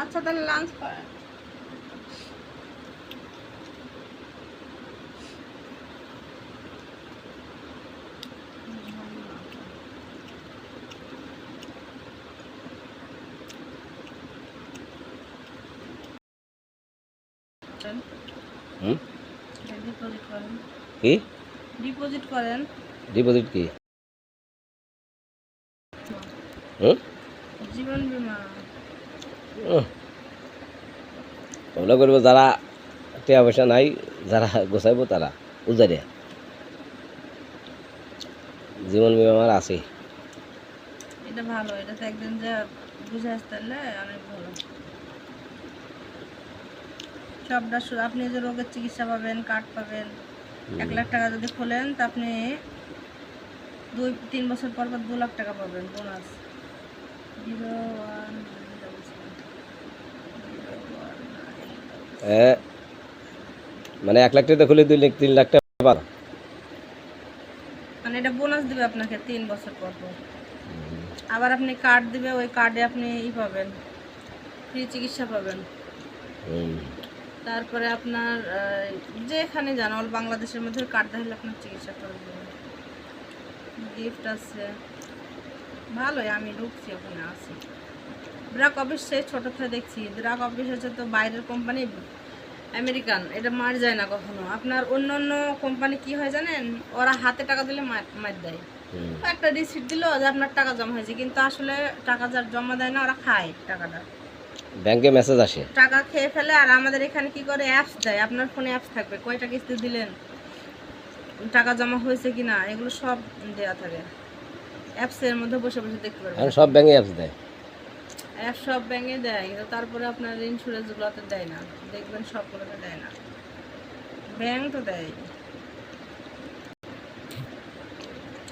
আচ্ছা তাহলে লাঞ্চ করেন। ডিপোজিট করেন। কি? ডিপোজিট করেন। ডিপোজিট কি? জীবন বীমা। ওগুলো করব যারা টাকা পয়সা নাই যারা গোছাইবো তারা উজারিয়া জীবন বিমা আমার আছে। এটা ভালো এটা তো একদিন যে বুঝে আসতে অনেক ভালো। সবটা আপনি যে রোগের চিকিৎসা পাবেন কার্ড পাবেন এক লাখ টাকা যদি খোলেন তা আপনি দুই তিন বছর পর পর দু লাখ টাকা পাবেন বোনাস। জিরো ওয়ান এ, মানে এক লাখ টাকা খুলে দুই লাখ তিন লাখ টাকা পাবো মানে এটা বোনাস দিবে আপনাকে তিন বছর পর পর। আবার আপনি কার্ড দিবে ওই কার্ডে আপনি ই পাবেন ফ্রি চিকিৎসা পাবেন। তারপরে আপনার যেখানে যান অল বাংলাদেশের মধ্যে কার্ড দেখলে আপনার চিকিৎসা করে দেবে গিফট আছে। ভালোই আমি ঢুকছি ওখানে আছি। ব্রাক অফিস সে ছোটো থেকে দেখছি। ব্রাক অফিস হচ্ছে তো বাইরের কোম্পানি আমেরিকান এটা মার যায় না কখনো। আপনার অন্য অন্য কোম্পানি কি হয় জানেন? ওরা হাতে টাকা দিলে মার দেয়। একটা রিসিপ্ট দিল যে আপনার টাকা জমা হয়েছে কিন্তু আসলে টাকা যার জমা দেয় না ওরা খায় টাকাটা। ব্যাংকে মেসেজ আসে। টাকা খেয়ে ফেলে আর আমাদের এখানে কি করে? অ্যাপস দেয়। আপনার ফোনে অ্যাপস থাকবে। কয়টা কিস্তি দিলেন? টাকা জমা হয়েছে কি না এগুলো সব দেওয়া থাকে। অ্যাপসের মধ্যে বসে বসে দেখতে পারবেন। সব ব্যাংকে অ্যাপস দেয়। সব ব্যাংকে দেয়, কিন্তু তারপরে আপনার ইন্স্যুরেন্সগুলোতে দেয় না। দেখবেন সবগুলোতে দেয় না। ব্যাংক তো দেয়।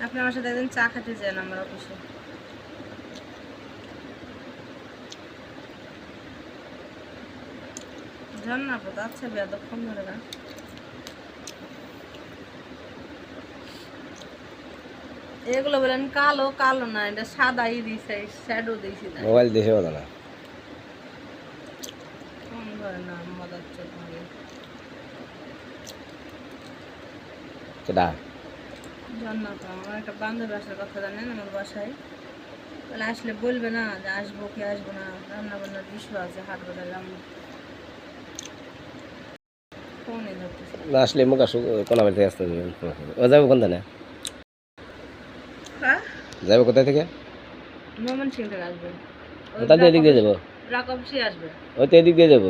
আপনি আমার সাথে একদিন চা খেতে যান আমার অফিসে। না আপু আচ্ছা বেদক্ষণ ধরে না। এগুলো বলেন কালো কালো না এটা সাদাই দিছে শ্যাডো দিয়েছি না মোবাইল বলো না। কোন ধরে না মজার চোখ লাগে। সেটা। জান্নাত আমার একটা বান্ধবী আসার কথা জানেন আমার বাসায়? তাহলে আসলে বলবে না যে আসব কি আসব না রান্না বান্নার বিষয় আছে হাট বাজারে আমি ফোনে ধরতেছি। না আসলে মুখ আসুক কোন আসতে ও যাব কোন দিনে? যাব কোথায় থেকে? মোমন সিং থেকে আসবে। তাহলে এদিক দিয়ে যাব। রাকব সে আসবে। ওই তো এদিক দিয়ে যাব।